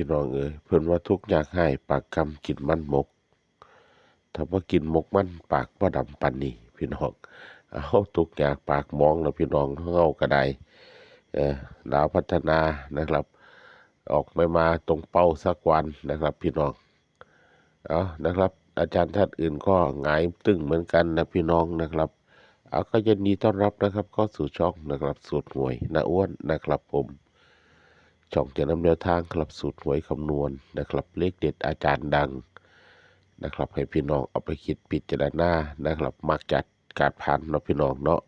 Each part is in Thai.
พี่น้องเอ้ยเพิ่อนว่าทุกข์ยากให้ปากกำกินมันมก ถ้าว่ากินมกมันปากบ่ดำปานนี้พี่น้องเอาทุกข์ยากปากมองแล้วพี่น้องเฮาก็ไดเออดาวพัฒนานะครับ ออกไม่มาตรงเป้าสักวันนะครับ พี่น้องเอานะครับ อาจารย์ท่านอื่นก็หงายตึงเหมือนกันนะพี่น้องนะครับเอาก็ยินดีต้อนรับนะครับเข้าสู่ช่องนะครับสูตรหวยนาอ้วนนะครับผม ช่องจะนำแนวทางครับสูตรหวยคำนวณนะครับ เลขเด็ดอาจารย์ดังนะครับ ให้พี่น้องเอาไปคิดพิดจารณานะครับ มักจัดการผ่านเนาะพี่น้องเนาะ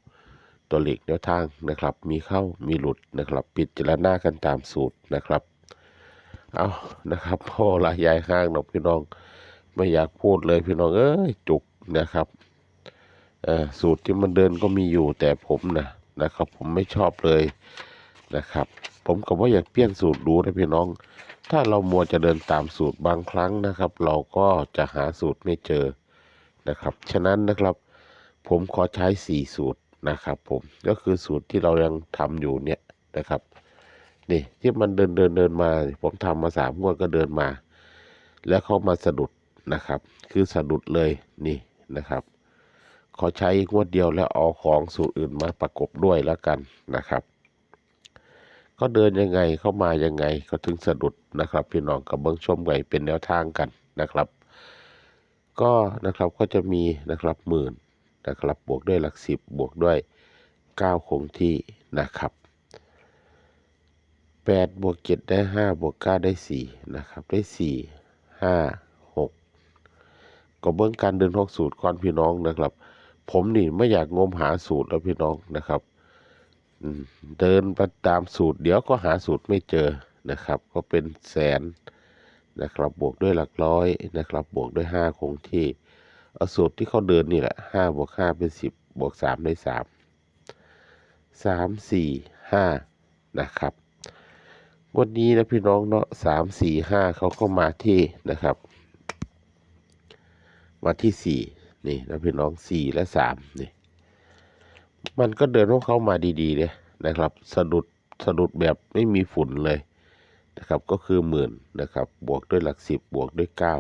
ตัวเลขแนวทางนะครับ มีเข้ามีหลุดนะครับพิดจารณากันตามสูตรนะครับ เอานะครับพ่อละยายห้างเนาะพี่น้อง ไม่อยากพูดเลยพี่น้องเอ้ยจุกนะครับสูตรที่มันเดินก็มีอยู่แต่ผมนะนะครับ ผมไม่ชอบเลยนะครับ ผมก็ว่าอยากเปลี่ยนสูตรดูนะพี่น้อง ถ้าเรามัวจะเดินตามสูตรบางครั้งนะครับ เราก็จะหาสูตรไม่เจอนะครับ ฉะนั้นนะครับ ผมขอใช้สี่สูตรนะครับ ผมก็คือสูตรที่เรายังทำอยู่เนี่ยนะครับนี่ที่มันเดินเดินเดินมา ผมทำมาสามงวดก็เดินมา แล้วเขามาสะดุดนะครับ คือสะดุดเลยนี่นะครับขอใช้งวดเดียวแล้วเอาของสูตรอื่นมาประกบด้วยแล้วกันนะครับ ก็เดินยังไงเข้ามายังไงก็ถึงสะดุดนะครับ พี่น้องกับเบิ้งชมไว้เป็นแนวทางกันนะครับ ก็นะครับก็จะมีนะครับหมื่นนะครับบวกด้วยหลักสิบบวกด้วยเก้าคงที่นะครับแปดบวกเจ็ดได้ห้าบวกเก้าได้สี่นะครับได้สี่ห้าหกก็เบื้องการเดินหกสูตรก่อนพี่น้องนะครับ ผมนี่ไม่อยากงมหาสูตรแล้วพี่น้องนะครับ เดินไปตามสูตร เดี๋ยวก็หาสูตรไม่เจอนะครับ ก็เป็นแสนนะครับบวกด้วยหลักร้อยนะครับ บวกด้วยห้าคงที่เอาสูตรที่เขาเดินนี่แหละห้าบวกห้าเป็นสิบบวกสามได้สามสามสี่ห้านะครับวันนี้นะพี่น้องเนาะสามสี่ห้าเขาก็มาที่นะครับ มาที่สี่นี่นะพี่น้องสี่และสามนี่ มันก็เดินของเขามาดีๆเลยนะครับ สะดุดสะดุดแบบไม่มีฝุ่นเลยนะครับ ก็คือหมื่นนะครับ บวกด้วยหลักสิบบวกด้วยเก้า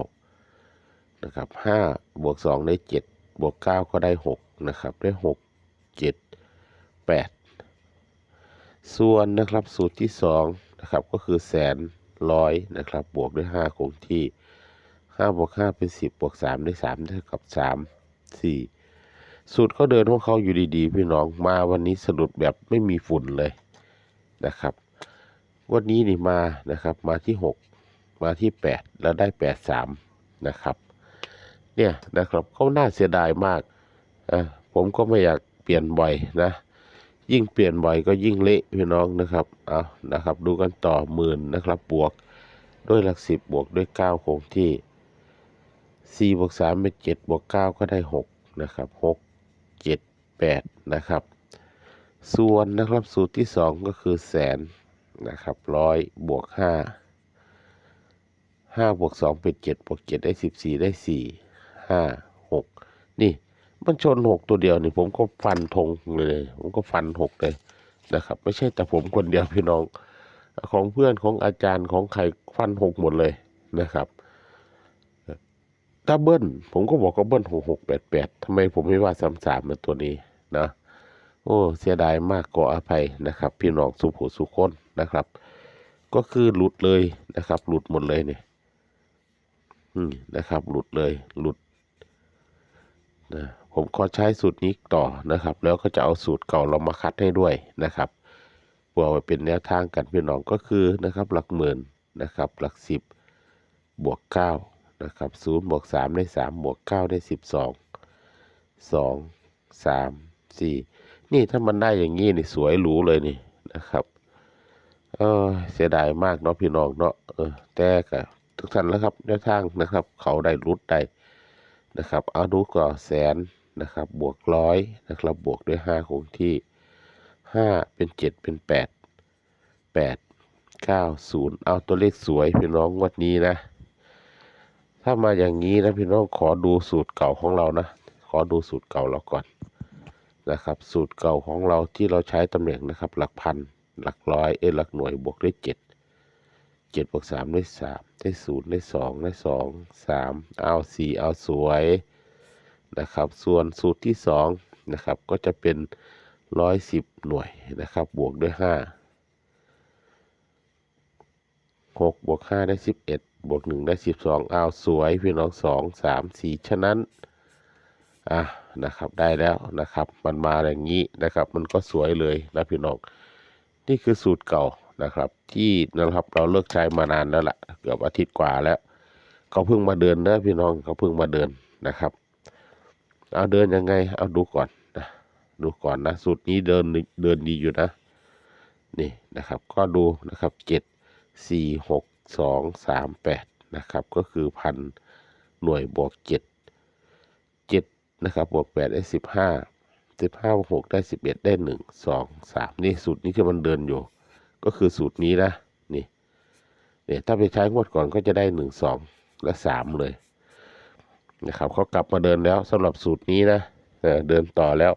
นะครับห้าบวกสองได้เจ็ดบวกเก้าก็ได้หกนะครับ ได้หกเจ็ดแปดส่วนนะครับสูตรที่สองนะครับก็คือแสนร้อยนะครับ บวกด้วยห้าคงที่ห้าบวกห้าเป็นสิบบวกสามได้สามเท่ากับสามสี่ สูตรเขาเดินของเขาอยู่ดีๆ พี่น้องมาวันนี้สะดุดแบบไม่มีฝุ่นเลยนะครับ วันนี้นี่มานะครับ มาที่หกมาที่แปดแล้วได้แปดสามนะครับ เนี่ยนะครับเขาน่าเสียดายมากอะผมก็ไม่อยากเปลี่ยนบ่อยนะ ยิ่งเปลี่ยนบ่อยก็ยิ่งเละพี่น้องนะครับเอานะครับ ดูกันต่อหมื่นนะครับบวกด้วยหลักสิบบวกด้วยเก้าคงที่สี่บวกสามเป็นเจ็ดบวกเก้าก็ได้หกนะครับหก 8 นะครับ ส่วนนะครับสูตรที่ 2 ก็คือแสนนะครับร้อยบวก 5 5 บวก 2 เป็น 7 บวก 7 ได้ 14 ได้ 4 5 6 นี่มันชน 6 ตัวเดียวนี่ผมก็ฟันธงเลย ผมก็ฟัน 6 เลยนะครับ ไม่ใช่แต่ผมคนเดียวพี่น้องของเพื่อนของอาจารย์ของใครฟันหกหมดเลยนะครับถ้าเบิลผมก็บอกก็เบิ้ลหกหกแปดแปดทำไมผมไม่ว่าสามสามในตัวนี้ นะโอ้เสียดายมากขออภัยนะครับ พี่น้องสุภูสุคนนะครับ ก็คือหลุดเลยนะครับ หลุดหมดเลยเนี่ยอืมนะครับ หลุดเลยหลุดนะผมขอใช้สูตรนี้ต่อนะครับ แล้วก็จะเอาสูตรเก่าเรามาคัดให้ด้วยนะครับเพื่อเอาไว้เป็นแนวทางกันพี่น้องก็คือนะครับ หลักหมื่นนะครับ หลักสิบบวกเก้านะครับศูนย์บวกสามได้สามบวกเก้าได้สิบสองสองสาม สี่นี่ถ้ามันได้อย่างนี้นี่สวยหรูเลยนี่นะครับ เออเสียดายมากเนาะพี่น้องเนาะเออแต่กับทุกท่านแล้วครับแนวทางนะครับ เขาได้รุดได้นะครับเอาดูก่อนแสนนะครับ บวกร้อยนะครับ บวกด้วยห้าคงที่ห้าเป็นเจ็ดเป็นแปดแปดเก้าศูนย์เอาตัวเลขสวยพี่น้องวันนี้นะ ถ้ามาอย่างนี้นะพี่น้องขอดูสูตรเก่าของเรานะ ขอดูสูตรเก่าเราก่อน นะครับ สูตรเก่าของเราที่เราใช้ตำแหน่งนะครับ หลักพัน หลักร้อยเอยหลักหน่วยบวกด้วยเจ็ดเจ็ดบวกสามได้สามได้ศูนย์ได้สองได้สองสามเอาสี่เอาสวยนะครับ ส่วนสูตรที่สองนะครับ ก็จะเป็นร้อยสิบหน่วยนะครับ บวกด้วยห้าหกบวกห้าได้สิบเอ็ดบวกหนึ่งได้สิบสองเอาสวยพี่น้องสองสามสี่ฉะนั้น อะนะครับได้แล้วนะครับ มันมาอย่างนี้นะครับ มันก็สวยเลยนะพี่น้องนี่คือสูตรเก่านะครับ ที่นะครับเราเลิกใช้มานานแล้วล่ะเกือบอาทิตย์กว่าแล้วเขาเพิ่งมาเดินนะพี่น้องเขาเพิ่งมาเดินนะครับเอาเดินยังไง เอาดูก่อนนะดูก่อนนะสูตรนี้เดินเดินดีอยู่นะนี่นะครับ ก็ดูนะครับเจ็ดสี่หกสองสามแปดนะครับ ก็คือพันหน่วยบวกเจ็ด นะครับบวกแปดได้สิบห้าสิบห้าบวกหกได้สิบเอ็ดได้หนึ่งสองสามนี่สูตรนี้ที่มันเดินอยู่ ก็คือสูตรนี้นะนี่เนี่ยถ้าไปใช้งวดก่อนก็จะได้หนึ่งสองและสามเลยนะครับเขากลับมาเดินแล้วสำหรับสูตรนี้นะเออเดินต่อแล้ว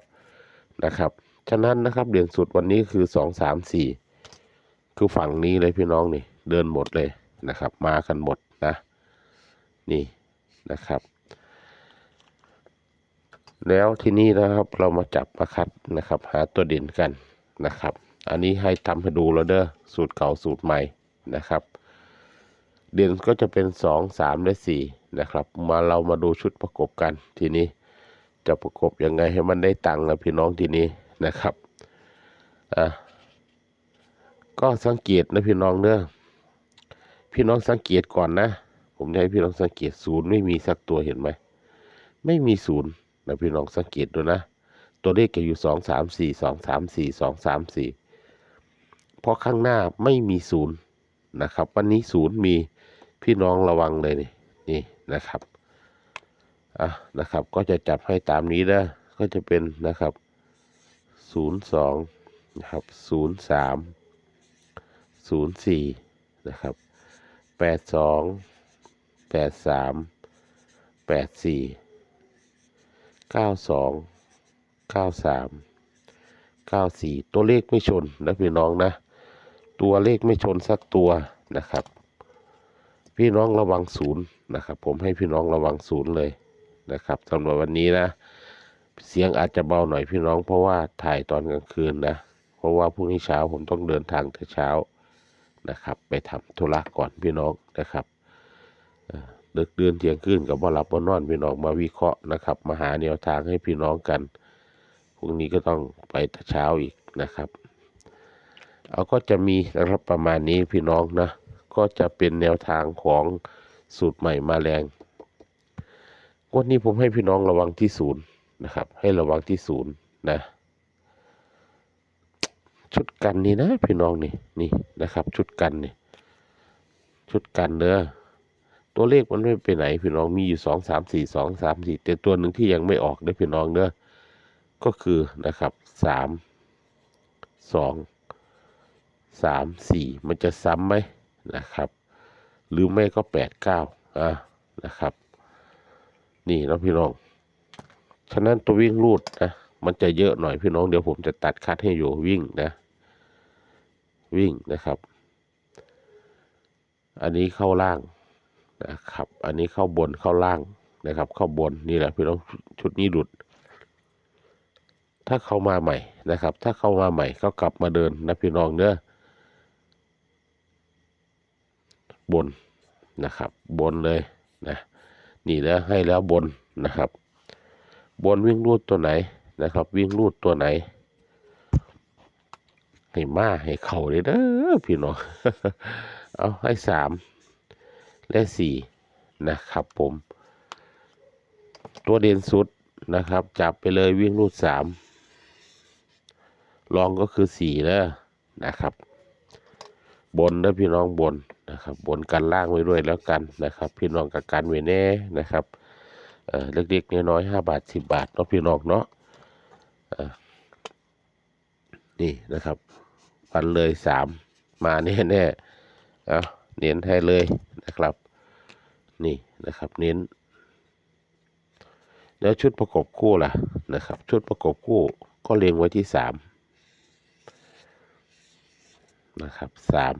นะครับฉะนั้นนะครับเด่นสุดวันนี้คือสองสามสี่คือฝั่งนี้เลยพี่น้องนี่เดินหมดเลยนะครับ มากันหมดนะ นี่นะครับ แล้วที่นี้นะครับเรามาจับมาคัดนะครับ หาตัวเด่นกันนะครับ อันนี้ให้ทำให้ดูแล้วเด้อสูตรเก่าสูตรใหม่นะครับ เด่นก็จะเป็นสองสามและสี่นะครับ มาเรามาดูชุดประกบกันทีนี้ จะประกบยังไงให้มันได้ตังค์นะพี่น้องทีนี้นะครับอะก็สังเกตนะพี่น้องเด้อพี่น้องสังเกตก่อนนะ ผมจะให้พี่น้องสังเกตศูนย์ไม่มีสักตัวเห็นไหมไม่มีศูนย์ นะพี่น้องสังเกตดูนะ ตัวเลขจะอยู่สองสามสี่สองสามสี่สองสามสี่เพราะข้างหน้าไม่มีศูนย์นะครับ วันนี้ศูนย์มีพี่น้องระวังเลยนี่นี่นะครับอะนะครับ ก็จะจับให้ตามนี้นะก็จะเป็นนะครับศูนย์สองนะครับศูนย์สามศูนย์สี่นะครับแปดสองแปดสามแปดสี่ ก้าสองเก้าสามเก้าสี่ตัวเลขไม่ชนนะพี่น้องนะ ตัวเลขไม่ชนสักตัวนะครับ พี่น้องระวังศูนย์นะครับ ผมให้พี่น้องระวังศูนย์เลยนะครับสำหรับวันนี้นะ เสียงอาจจะเบาหน่อยพี่น้องเพราะว่าถ่ายตอนกลางคืนนะ เพราะว่าพรุ่งนี้เช้าผมต้องเดินทางแต่เช้านะครับ ไปทำธุระก่อนพี่น้องนะครับ เอ่อเลิกเดือนเที่ยงคืนกับว่หลับว่นอนพี่น้องมาวิเคราะห์นะครับ มาหาแนวทางให้พี่น้องกันพรุ่งนี้ก็ต้องไปเช้าอีกนะครับ เอาก็จะมีนะครับประมาณนี้พี่น้องนะก็จะเป็นแนวทางของสูตรใหม่มาแรงวันนี้ผมให้พี่น้องระวังที่ศูนย์นะครับ ให้ระวังที่ศูนย์นะชุดกันนี่นะพี่น้องนี่นี่นะครับ ชุดกันนี่ชุดกันเด้อ ตัวเลขมันไม่ไปไหนพี่น้องมีอยู่สองสามสี่สองสามสี่แต่ตัวหนึ่งที่ยังไม่ออกเด้พี่น้องเด้อก็คือนะครับสามสองสามสี่มันจะซ้ำไหมนะครับ หรือไม่ก็แปดเก้าอะนะครับ นี่นะพี่น้อง ฉะนั้นตัววิ่งรูดนะมันจะเยอะหน่อยพี่น้องเดี๋ยวผมจะตัดคัดให้อยู่วิ่งนะ วิ่งนะครับ อันนี้เข้าล่าง นะครับ อันนี้เข้าบนเข้าล่างนะครับ เข้าบนนี่แหละพี่น้องชุดนี้หลุด ถ้าเข้ามาใหม่นะครับ ถ้าเข้ามาใหม่ก็กลับมาเดินนะพี่น้องเด้อบนนะครับ บนเลยนะนี่แล้วให้แล้วบนนะครับ บนวิ่งรูดตัวไหนนะครับ วิ่งรูดตัวไหนให้มาให้เข่าเลยเด้อพี่น้อง เอาให้สาม และสี่นะครับผมตัวเด่นสุดนะครับ จับไปเลยวิ่งรูดสามรองก็คือสี่แล้วนะครับ บนนะพี่น้องบนนะครับ บนกันล่างไว้ด้วยแล้วกันนะครับ พี่น้องกับกันไว้แน่นะครับเเล็กๆน้อยๆห้าบาทสิบบาทเนาะพี่น้องเนาะนี่นะครับฟันเลยสามมาแน่แน่ๆเอา เน้นให้เลยนะครับ นี่นะครับเน้น แล้วชุดประกบคู่ล่ะนะครับ ชุดประกบคู่ก็เรียงไว้ที่สามนะครับสาม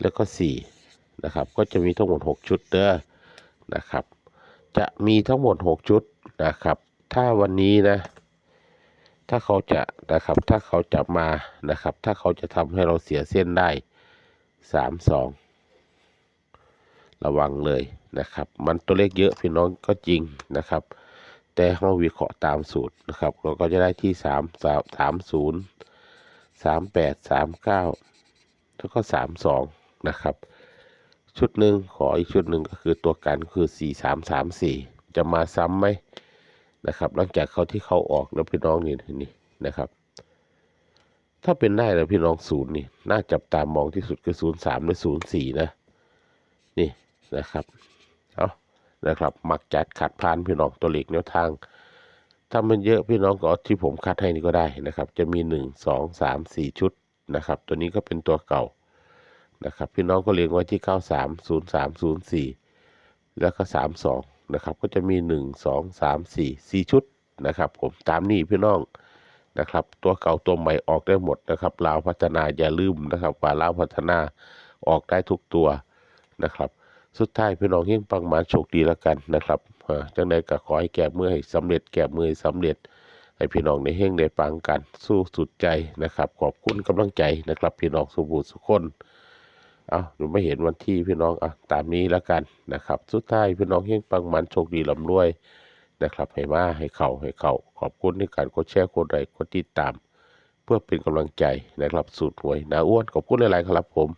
แล้วก็สี่นะครับ ก็จะมีทั้งหมดหกชุดเด้อนะครับ จะมีทั้งหมดหกชุดนะครับ ถ้าวันนี้นะ ถ้าเขาจะนะครับ ถ้าเขาจะมานะครับ ถ้าเขาจะทำให้เราเสียเส้นได้ สามสองระวังเลยนะครับ มันตัวเลขเยอะพี่น้องก็จริงนะครับ แต่เราวิเคราะห์ตามสูตรนะครับ เราก็จะได้ที่สามสามสามศูนย์สามแปดสามเก้าแล้วก็สามสองนะครับ ชุดหนึ่งขออีกชุดหนึ่งก็คือตัวกันคือสี่สามสามสี่จะมาซ้ำไหมนะครับ หลังจากเขาที่เขาออกแล้วพี่น้องนี่นี่นะครับ ถ้าเป็นได้แล้วพี่น้องศูนย์นี่ น่าจับตามองที่สุดคือศูนย์สามหรือศูนย์สี่นะ นี่นะครับ เอานะครับ มักจัดขัดพานพี่น้องตัวเล็กแนวทาง ถ้ามันเยอะพี่น้องก็ที่ผมคัดให้นี่ก็ได้นะครับ จะมีหนึ่งสองสามสี่ชุดนะครับ ตัวนี้ก็เป็นตัวเก่านะครับ พี่น้องก็เรียงไว้ที่เก้าสามศูนย์สามศูนย์สี่แล้วก็สามสองนะครับ ก็จะมีหนึ่งสองสามสี่สี่ชุดนะครับ ผมตามนี้พี่น้อง นะครับ ตัวเก่าตัวใหม่ออกได้หมดนะครับลาวพัฒนาอย่าลืมนะครับว่าลาวพัฒนาออกได้ทุกตัวนะครับสุดท้ายพี่น้องเฮงปังหมานโชคดีแล้วกันนะครับจังใดก็ขอให้แก้มือให้สำเร็จแก้มือให้สำเร็จ ให้พี่น้องในเฮงได้ปังกันสู้สุดใจนะครับ ขอบคุณกำลังใจนะครับ พี่น้องสุบูสุขคนเอาหนูไม่เห็นวันที่พี่น้องอะตามนี้แล้วกันนะครับ สุดท้ายพี่น้องเฮงปังหมันโชคดีลำรวย นะครับ ให้มาให้เข่าให้เข่าขอบคุณในการกดแชร์กดไลค์กดติดตาม เพื่อเป็นกำลังใจนะครับสูตรหวยนาอ้วนขอบคุณหลายๆครับผม